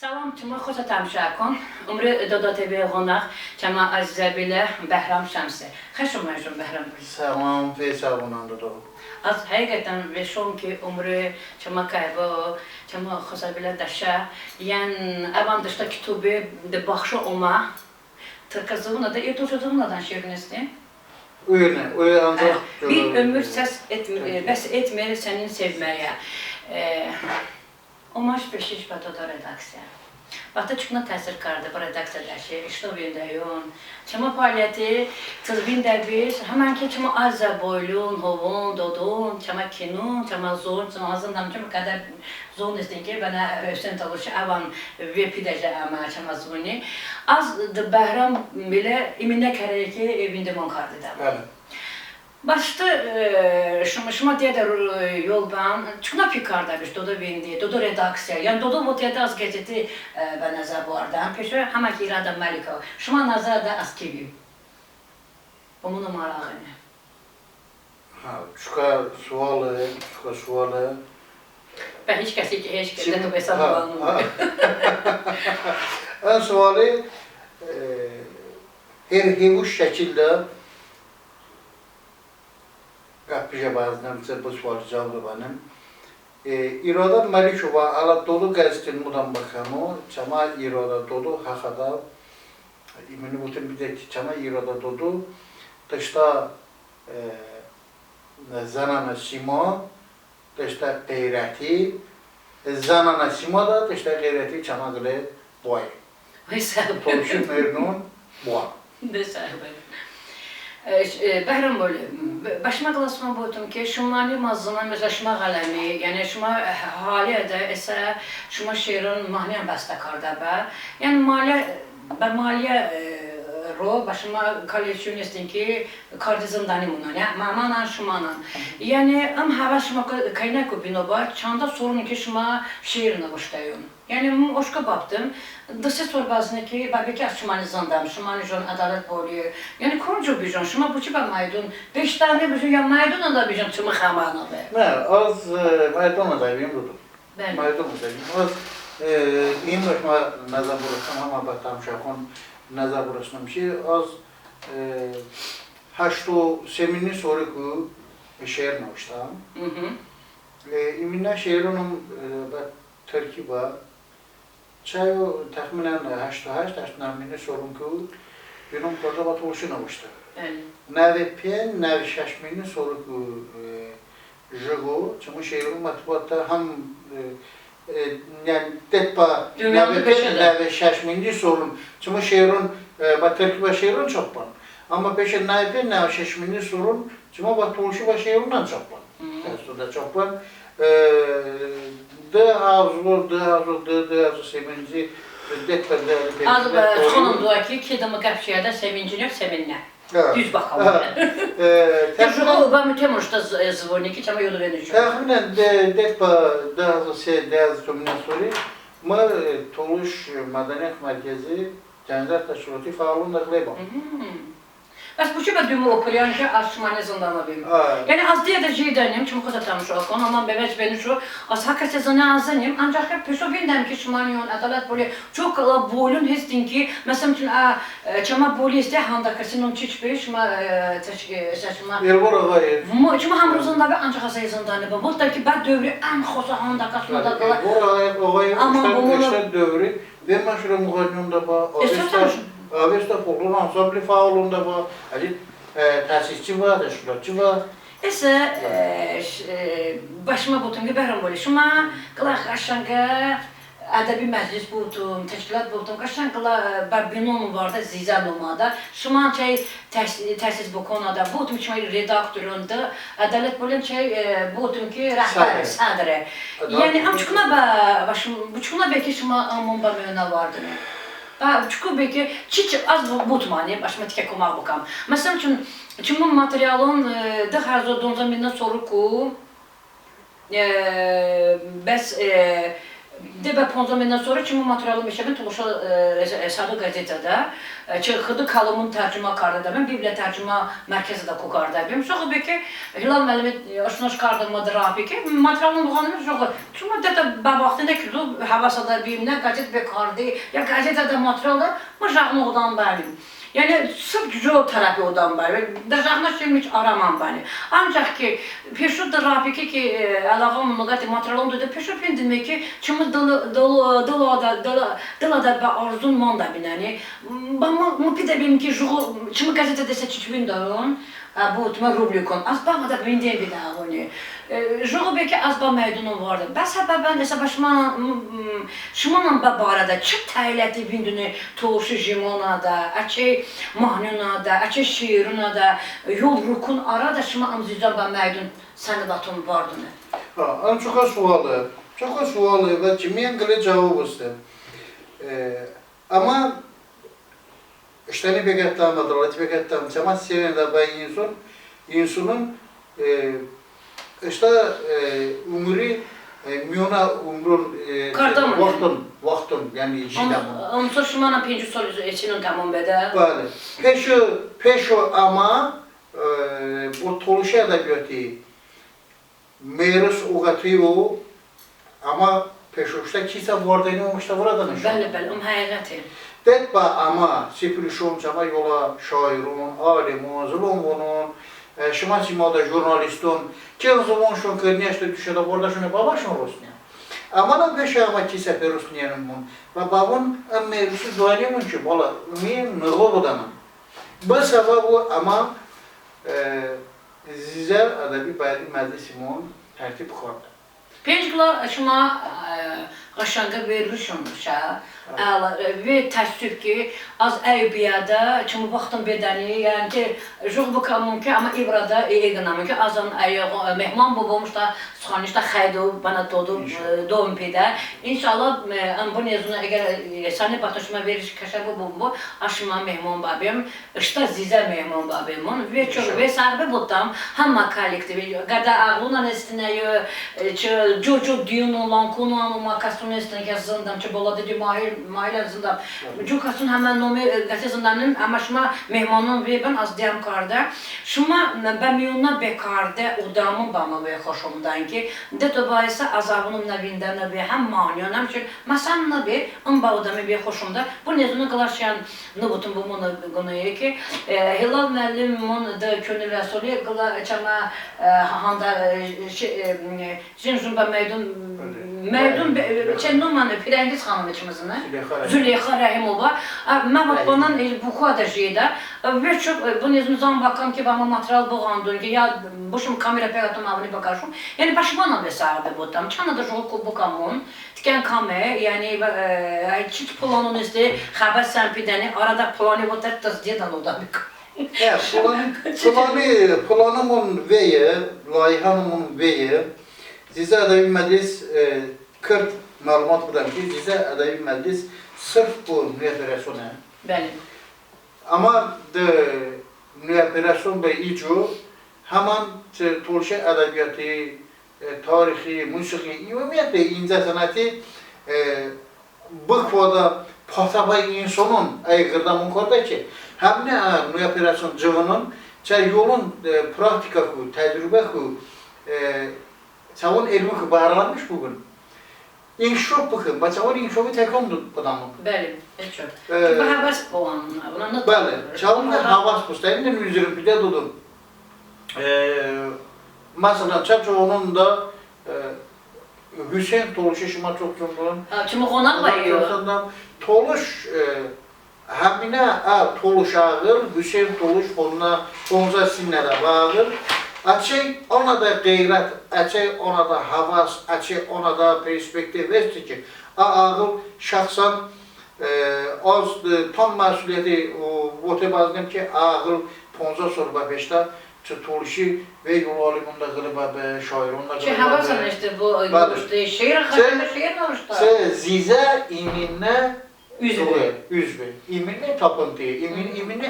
Salam, çima xoş tamşakon. Umri Dodo TV qonaq, çama Azizə bilə Bəhram Şəmsi. Xoş olmayışım Bəhram. Salam ve sabunanda da. Az həqiqətən və şom ki umri çama qaybo, çama xoş bilə daşa. Yəni avan dışda kitabı de baxşı olma. Tıkazığına da eto çocuğuna şirinesti. Öyle, öyle ancak Bir ömür səs etmir, bəs etmir sənin sevməyə. E, Umaş Beşiş Batoda redaksiya. Batı çıxına təsir qardı bu redaksiyadakı, işdə videoyun, çama fəaliyyəti, tızbin dəbiş, həmən ki çama azza boylun, hovun, dodun, çama kinun, çama zor, çama azından çama qədər zor istin ki, bana Hüseyin Tavuş avan ve pidəcə ama çama zuni. Az da Bəhram belə iminə kərəyə ki, evində mon qardı da. Bəli. Başta e, şumışma diye de e, yoldan çıkna pikardaymış Dodo bindi, Dodo redaksiya. Yani Dodo bu tiyatı az geceti e, ben nazar bu arada. Peşe hemen ki irada malika. Şuma nazar da az gibi. Onun numara ağını. Ha, çuka sualı, çuka sualı. Ben hiç kesik, hiç kesik. Şimdi, ben sana bağlı. Ben sualı, e, her himuş şekilde Qapıca bazılarımıza bu sual cevabı benim. E, İrada Malikova Anadolu gazetin mudan bakanı, çama İrada dolu hakada imini bütün bir de çama İrada dolu dışta e, zanana sima dışta gayreti zanana sima da dışta gayreti çama gile boy. Tolşu mernun boy. Hesabı. E, ş- e, Bəhram böyle başıma klasma boyutum ki şumani mazına mesela şuma qalami yani şuma haliyə də isə şuma şeirin mahniyan bəstəkarda bə yəni maliyə bə maliyə e, ro başıma kolleksiyonistин ki kardizm danimuna ne mamana şumana yani am hava şuma kaynak binoba çanda sorun ki şuma şiirine başlayın yani oşka baktım Dışı sorbazını ki babeki şumani zandam şumani jon adalet boluyor. Yani koruncu bir jon şuma bu çiba maydun. Beş tane bir jon ya maydun da bir jon çuma xamana be Ne az e, maydanoz ayıyım dudu. ben. Maydanoz ayıyım. Az e, iyi başıma nazar burasam ama batam şakon nazar burasam şey. Az e, haşto semini soruku şehir navştam. hı hı. E, iminna şehirinin e, haşt haşt namini sorunku Yunum burada navştam. ben Nave Pien, Nave Şaşmini soruku Jigo, çemu şehrin matbuatta ham e, e, yani tetpa peşinde. Pien, Nave Şaşmini sorun. Çemu şehrin baterki şehrin çokpan. Ama peşin Nave Pien, Nave Şaşmini sorun. Çemu batuluşu ve şehrinden çokpan. Testo da çokpan. De Դհազուր դհազուր դհազուր sevinci deklerle Az böyle sonundaki kedimi kapşaya sevincini sevinle. Düz bakalım. Evet. Ee, Şu ben bütün uçta zvoniki çama yolu ben uçum. Tahminen de depa daha şey daha zümne soru. Ma e, Toluş Madeniyet Merkezi Cennet Teşviki faalında gleba. Bas bu çiba düğümü okuyan ki aşmane zindana benim. Ha. Yani az diye de jeydanim, çünkü kısa tanış okun, ama bebeç beni şu, az hakikaten zana azanim, ancak hep peşo bindem ki şumanyon, adalet böyle, çok kala bolun histin ki, mesela için a, çama boli iste, handa kasinon çiçpe, şuma, şuma, Elbora gayet. Mo, çuma hamruzunda bir ancak asay zindana. Bu da ki ben dövri en xosa handa kasmada kala, Elbora gayet o gayet Ama işte bunu- işte dövri. Ve maşra muhayyumda ba. Avesta folklor ansambli fəalında var, əli e, təsisçi var, təşkilatçı var. Əsə, e, e, başıma butum ki, bəhrəm boli. Şuma qılaq aşanqa ədəbi məclis buldum, təşkilat buldum. Qaşan qılaq bəbinonum var da, zizəlumada. Şuma çay təsis bu konuda. Buldum ki, redaktorunda. Ədələt bolum ki, buldum ki, rəhbər, sədrə. Yəni, am çıxma bə, başım, bu çıxma bəlki şuma amun bə mənə vardır. Çukubeki çi çi az butmani baş metke kuma bukam. Mesela üçün çimun materialın də xərz odunza mindən soru ku bəs Debə pandemiyadan sonra kimi materialı meşəbə Toğuşa e, Əsəli e, qəzetədə e, çıxırdı kalımın tərcümə qardadə. Mən Bibliya tərcümə mərkəzi də qoqardayım. Çox bir ki, Hilal müəllimi aşnaş qardamadı rabi ki, materialın buğanımız çox. Çünki dədə bəvaxtında ki, havasada bilimdə qəzet bekardı, ya qəzetədə materialda mı jağnoqdan bəlim. Yani sırf o tarafı odan var. Dırjağına şimdi hiç aramam beni. Ancak ki peşu drapiki ki e, alağım mugati matralom dedi peşu pendime ki çımı dolu dolu dolu da dolu dolu da ba arzun manda binani. Bama mu pide bim ki şu çımı gazetede se çiçbin darun. Bu tuma rublikon. Asba da binde bir daha onu. Ee, Jogo Joğbeki Azba məydunum vardı. Bəs həbəbən desə başmanan şumanan bəbarədə çı təyləti bindini toğuşu jimonada, əçi mahnunada, əçi şiirunada, yovrukun arada şuma amzican bə məydun səni datun vardı ne? Ha, am çoxa sualı, çoxa sualı və kimiyen qılı cavab istə. E, ee, ama işte ne beklettim, adalet beklettim, cemaat sevinirler ben insun, insunun e, işte e, umri e, miyona umrun e, Kardamon. vaktin, vaktin yani cidden. Onun sonra şımana pinci sol eçinin tamam bədə. Bəli. Peşo, peşo ama e, bu Toluşa edebiyatı miras uğratıyor ama peşoşta kisa vardı ne olmuş da burada ne Bəli, bəli, um həqiqəti. Detba ama sipilişon çama yola şairun, alimun, zulungunun, e, şıma simada jurnalistun, kim zaman şun kırniyaşta düşede orada şunu baba şun Rusnya. Ama da peşe ama kisa perusniyanın mun. Ve babun mevzusu duaniymun ki bala, umiyen nığıl budanın. Bu sebebi ama e, Zizer adabi bayri meclisimun tertip kurdu. Pencikla şıma qaşanqa verilir şunmuşa. Əla və təəssüf ki, az əybiyədə kimi vaxtın bedəni, yəni ki, bu mümkün, amma İbrada eqinamı ki, azan ayağı mehman bu olmuş da sıxanışda xəydu bana dodu doğum peydə. İnşallah bu nezuna əgər səni batışma veriş kəşəbi bu bu aşma mehman babim, işte zizə mehman babimun və çox və sahibi butam hamma kollektivi qada ağluna nestinəyə që Jojo Dino Lankuna makasın nestinə ki zındam që bola dedi mahir mahir zındam. Cukasın hemen nomi qəzə zındanın amma şuma mehmanın və ben az diyam karda. Şuma ben miyonna bekarda udamın bana ve hoşumdan ki de to baysa azabının nevinden ve hem maniyon hem ki masan bir amba udamı bir hoşumda. Bu nezunu kılaşan nubutun bu bunu gunuyor ki e, Hilal müəllim mon da könül rəsuli qıla çama handa Jin Zumba Meydun Meydun Çennuman Pirengiz xanım içimizin. Züleyxa Rəhimova. Mən bana bu kadar şeydə və çox bu nizam bakam ki bana material boğandı ki ya buşum kamera pegatım avni bakarşım. Yani başıma ve sahibi bu tam. Çana da çok bu kamun. Tiken kame yani çift planın üstü xəbər sənpidəni arada planı bu tek tezdiyedan o da bir Ya planı, planı, planımın veyi, layihənimin veyi, Sizə ədəbi məclis e, 40 məlumat budan ki, sizə ədəbi məclis sırf bu müəffərəsona. Bəli. Ama de müəffərəson və icu həman Turşə ədəbiyyatı, e, tarixi, musiqi, ümumiyyətlə incəsənəti e, bu kvada pataba insanın ayıqırda münkorda ki, həm nə müəffərəson cığının, çə yolun e, praktika ku, təcrübə ku, e, çavun elmi ku bağlanmış bugün. İnkişaf bakın, çavun inkişafı tekomdu adamın. Bəli, heç çox. Ee, Bu həvəs olan, buna nə? Bəli, çalımda havas postayında müzirin bir də dudum. Ee, mesela Çaçoğlu'nun da e, Hüseyin Toluş işime çok cumhurun. Kimi qonaq var. Toluş e, həminə ə, Toluş ağır, Hüseyin Toluş onunla Gonza Sinlərə bağır. Açay ona da qeyrət, açay ona da havas, açay ona da perspektiv versin ki, a ağıl şəxsən e, az e, tam məsuliyyəti o votebazdım ki, ağıl 15 sorba 5-də Toluşi və yol alimunda qılıba və şairunda Ki həvəsən işte bu Bəli. işte şeir xətində şeir olmuşdu. Se zize iminne Üzvü. Doğru, üzvü. İmini tapıntı. İmini,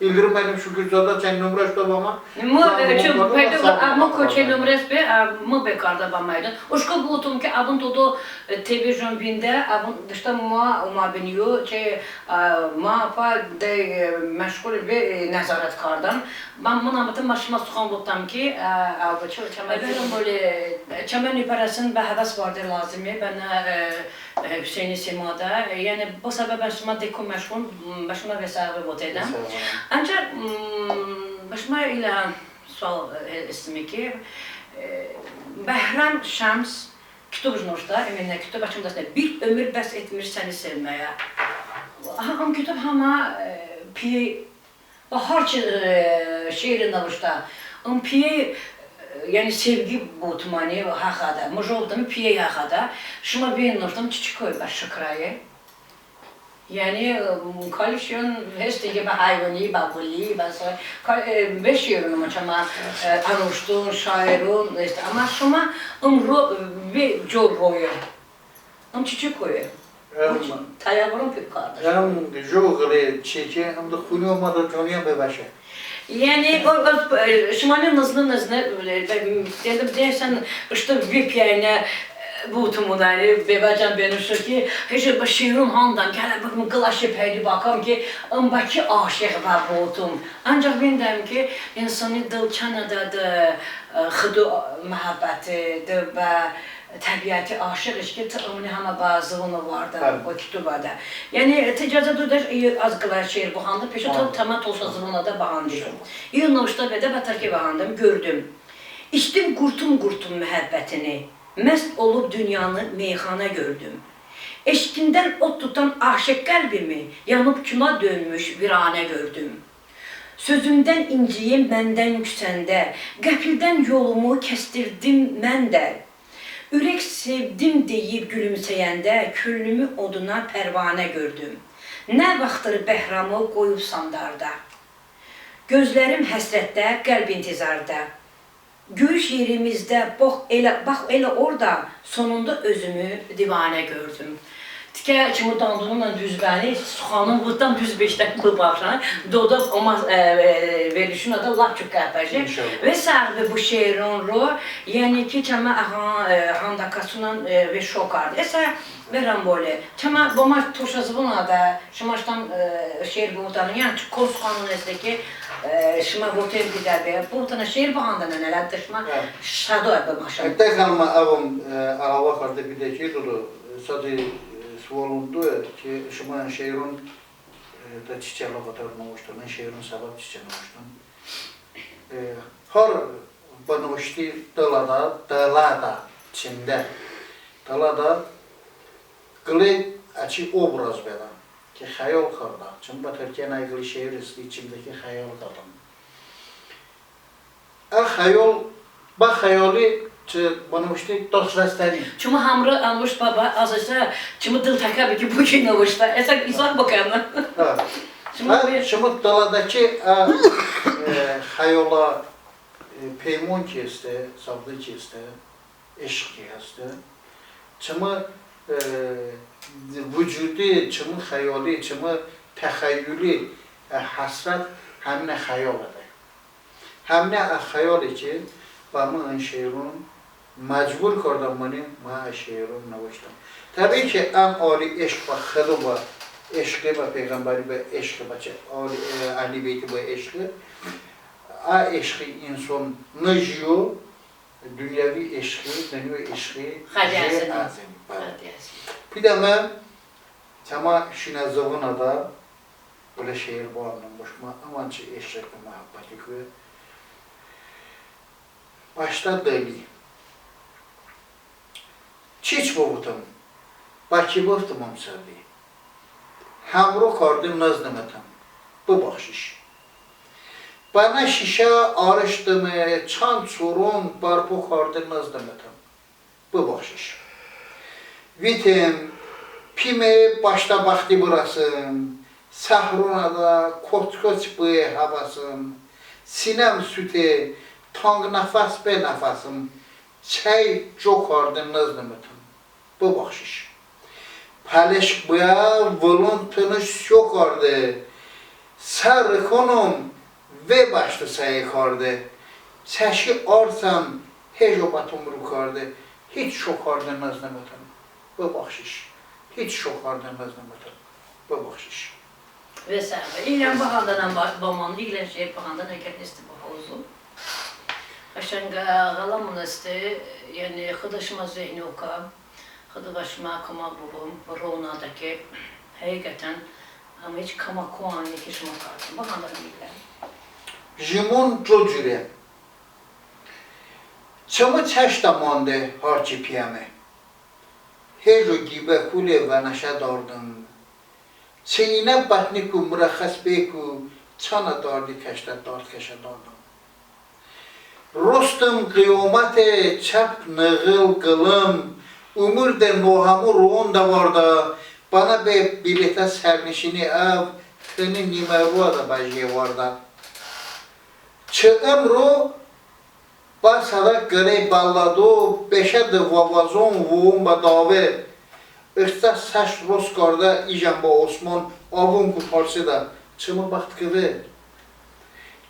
imini ama pedikorda İldirim benim şu güzada sen numara babama. Mu çu pedo ama koçe numares be mu bekarda bamaydı. Uşku bu otum ki abun todo televizyon binde abun dışta mua uma biniyor ki ma pa de meşgul bir nezaret kardan. Ben buna bütün başıma sokan buttam ki abi çok çamen böyle çamen parasının bir havas vardır lazım. Ben Hüseyin Sima'da yani bu sebepten şuma dekum meşgul başıma vesaire bot edem. Ancak başıma ile sual e, istemi ki e, Behram Şams kitap nurda eminne kitap açımda bir ömür bes etmiş seni sevmeye. Ham kitap hama pi bahar şiirin navuşta. Am pi yani sevgi botmani hakada, mujovdami piye hakada. Şuma bir nurtam çiçek koy baş şıkrayı. Yani kalsiyum heste gibi hayvani, bakuli, basay. Beş yılım ama anuştun, şairun, işte ama şuma umru bir çok royu. Am çiçek koyu. Tayavrum pek kardeş. Hem jogre çeki hem de kunyoma da çonya bebaşa. Yani o, o şumanın nazlı böyle dedim dersen işte bir piyane şu ki hiç başırım handan gel bakım kılaşı peydi bakam ki ambaki aşık var tum. Ancak ben derim ki insanı dılçanada da xıdı muhabbeti de ve tabiatı aşık işki tığımını hama bazığını vardı o kitubada. Yani ticazı da iyi az kılar şehir bu handa peşi tam tamam olsa zımına da bağandım. İyi noşta ve de batar ki bağandım gördüm. İçtim kurtum kurtum mühabbetini. Mest olup dünyanı meyhana gördüm. Eşkinden ot tutan aşık kalbimi yanıp küma dönmüş virane gördüm. Sözümden inciyim benden yüksende, gafilden yolumu kestirdim mən də. Ürək sevdim deyib gülümsəyəndə küllümü oduna pərvanə gördüm. Nə vaxtdır bəhramı qoyub sandarda. Gözlərim həsrətdə, qəlb intizarda. Gülüş yerimizdə bax elə bax elə orada sonunda özümü divanə gördüm. Tikə kimi dandunumla düz bəni, suxanın buradan düz beşdən bu baxşan, doda olmaz e, e, verilişin adı lap çox qəhbəci. Ve sardı bu şehrin ro, yani ki çama aha e, handakasından e, ve şokardı. Esa veram böyle. Çama boma toşası buna da şımaştan e, şehir bu utanın yani Koskan'ın esdeki e, şıma hotel gider be. Bu utana şehir bu handa neler Evet. şado yapı maşallah. Hatta kalma avım arava kardı bir de şey dolu. Sadı sualundu ki şuman şehrin da çiçeğe katarına uçtu. Ben şehrin sabah çiçeğine uçtum. Har bana uçtu dalada, dalada içinde. Dalada kılı açı obraz bela. Ki hayal karda. Çünkü batarken aygılı şehir isti içimdeki hayal kaldım. El hayal, bak hayali bana uçtu dostlastani. Çuma hamra almış baba azıcık çuma dil takabi ki bu ki navuşta. Esa izah bakalım. Ha. Çuma Şimdi daladaki a, e, hayala e, peymun kesti, sabdı kesti, eşk kesti. Çıma e, vücudu, çıma hayali, çıma tehayyülü, e, hasret hem ne hayal eder. Hem ne hayal için bana şehrun mecbur kordum beni ma şehrun navuştum. Tabii ki en âli eşk ve hıdı var. eşki ve peygamberi ve eşki başı, Ali, Ali Beyti ve eşki. A dünyevi eşkı, dünyevi eşkı jê ezim. Bir de ben tema şine zavına da böyle şehir bu anlam boşma aman çi muhabbeti ve başta deli. Çiç bovutum. Bakı bovutum amsavi. Hamro kardım nazdım etem. Bu bahşiş bana şişe arıştımı, çan sorun barbu kardı nazdametim. Bu bahşiş. Vitim, pime başta baktı burasın, sahruna da koç koç bu havasın, sinem sütü, tang nefes be nefesim, çay çok kardı nazdametim. Bu bahşiş. Paleşkbuya voluntunuz sokardı. Sarı konum ve başlı sayıkardı. Çeşi arsan heç o batum rukardı. Hiç şokardı nazlı vatan. Bu bakşiş. Hiç şokardı nazlı vatan. Bu bakşiş. Vesaire. İlan bahandan bamanı ilan şey bahandan eket isti bahuzu. Aşanga galamın isti yani kıdaşma zeyni oka. Kıdaşma kama babam Rona'daki hakikaten ama hiç kama kuan yekişma kartı. Bahandan ilan. Jimon Cocure. Çamı çeş damandı harçı piyame. Hejo gibe kule ve naşa dardım. Çeyine batni ku murakhas beku çana dardi keşte dard keşe dardım. Rostum kıyamete çap nığıl kılım. Umur de nohamur on da varda. Bana be bilete sernişini ev. Tını nimeruğa da bajye varda. Çıkım ro basada göre ballado de vavazon vuğum badave. Irsta saç ros karda ijan ba Osman avun ku parsı da çımı baxt kıvı.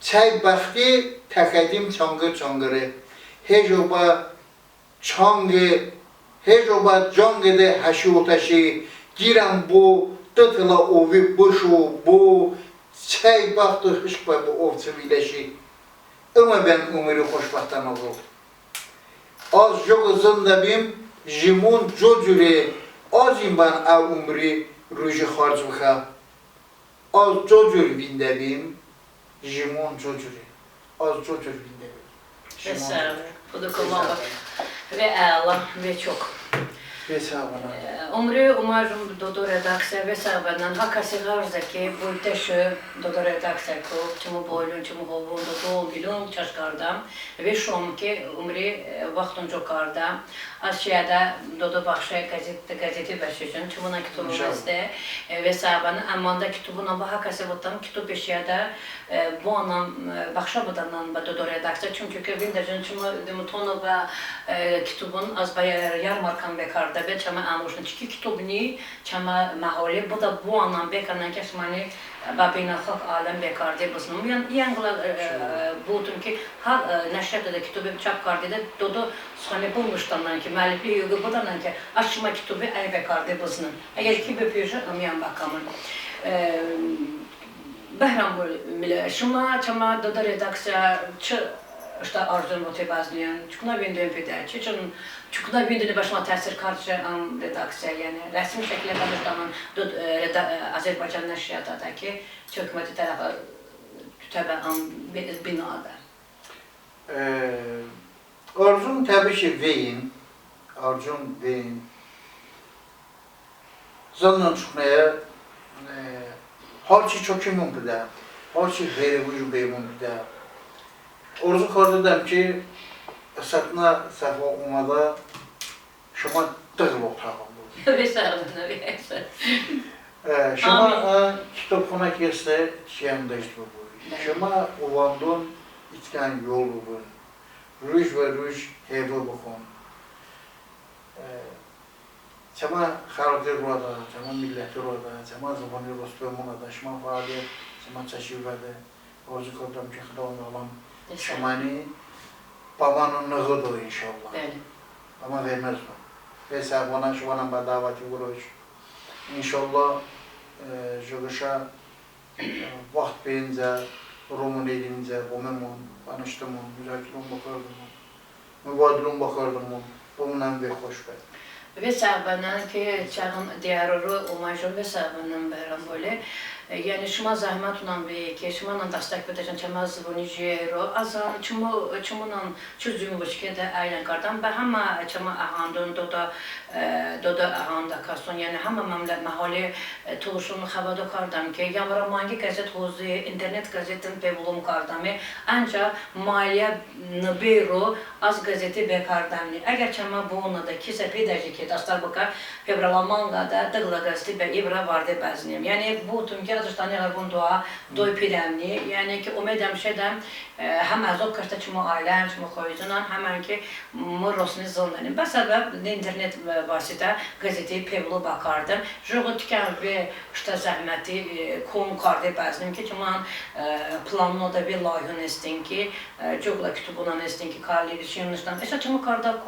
Çay baxti takadim çangır çangırı. Hejoba çangı hejoba cangı de haşu taşı giran bu tıtıla ovi buşu bu çay baxtı hışba bu ovçı bileşi. Ama ben umuru hoşbahtan oldum. Az çok zında bim jimun cocure az imban av umri ruji harc bıxa. Az cocur binde bim jimun cocure. Az cocur binde bim. Jimun Vesaire. Bu da kama ve Allah ve çok. Umarım Dodo redakcija vesabanan hakasi garzaki bu teşü Dodo redakcija ko çumu boylun çumu hovun Dodo bilun çaşkardam ve şomki umri vaxtun çokarda aşağıda Dodo Bakşa gazete gazete başlayacağım çumuna kitubumuzda vesabanın amanda kitubuna bu hakasi botam kitub eşyada bu anam Bakşa budanan ba Dodo redakcija çünkü ki vindercin çumu demutonu ve kitubun az bayar yarmarkan bekarda ve çama anuşun çünkü kitubuni çama mahole bu da bu anlam bekardan kesmani babina hak alem bekarda basın yan yangla bu tüm ki ha neşrede de kitabı çap kardı da dodo hani bulmuştan ki malipi yugu budan ki açma kitabı ay bekarda basın eğer ki piyasa amyan bakamın Behram mile şuma çama dodo redaksiya çı işte arzum motivasyon çünkü ben de peder çünkü çünkü ben de başıma təsir karşı am redaksiya yani resmi şekilde tanıştamın dod Azerbaycan nəşriyyatındakı hökuməti tərəfə təbə am binada. Ee, Arzum tabii ki Veyin, Arjun Veyin. Zannan çıkmaya e, harçı çok emin bir de. Harçı veri vücu beyimun bir de. Orzu kardadam ki satına səhv olmada şuma dığıl otağım bu. Və Şuma girsə yanında işte bu. Şuma uvandun itkan yol bu. Ruj ve ruj hevde bakon. Çama xalqı burada, çama milleti burada, çama zamanı rostluğumuna da, şuma faaliyet, çama çaşıvada, orzu kodam ki xidavun alam, şumani babanın nığıdır inşallah. Bəli. Ama vermez mi? Ve sabana şu an ba davati vuruş. İnşallah e, joguşa vaxt beyince, Romun edince, bu memnun, tanıştım onu, müzakirun bakardım onu, mübadilun bakardım. Bununla bir hoş be. Və sağbanan ki çağın diyarı umajın və sağbanan bəran böyle. Yani şuma zahmet ulan bir ki şuma dastak bedecen çama zvoni jero azan çumu çumunan çözümü başka da aynen kardan. Ve hama çama ahandın doda doda ahanda kaston yani hama mamla mahalle tuşun havada kardan ki yamara mangi gazet hozu internet gazetin pebulum kardamı ancak maliye nbero az gazeti bekardamni eğer çama bu ona da kise pedacı ki dastar bakar febrala manga da dıgla gazeti be ibra vardı baznim yani bu tüm zresztą bunda doy pidemni. Yani ki umedem şedem hem azok kasta çmo ailem çmo koyuzunan hemen ki morosunu zındanim. Bu sebep internet vasıta gazete pevlu bakardım. Jogu tüken ve işte zahmeti kon kardı bazım ki çman planlı da bir layihın estin ki jogla kütüphanan estin ki karlı düşünmüştüm. Esa çmo karda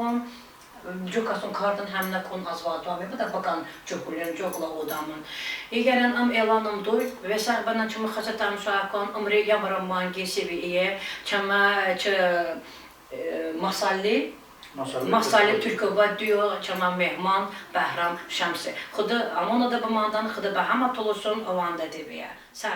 kon Cukasın kardın hemne kon azvatami, bu da bakan cukulun, cukla odamın. Egeren am elanım duy, ve sen bana çımı xasatam şakon, umri yamaram mangi seviye, çama çı masalli, masalli Türkova diyor, çama mehman, Behram, Şamsi. Xudu amona da bamandan, xudu bahama tolusun, ovanda debiye. Sağ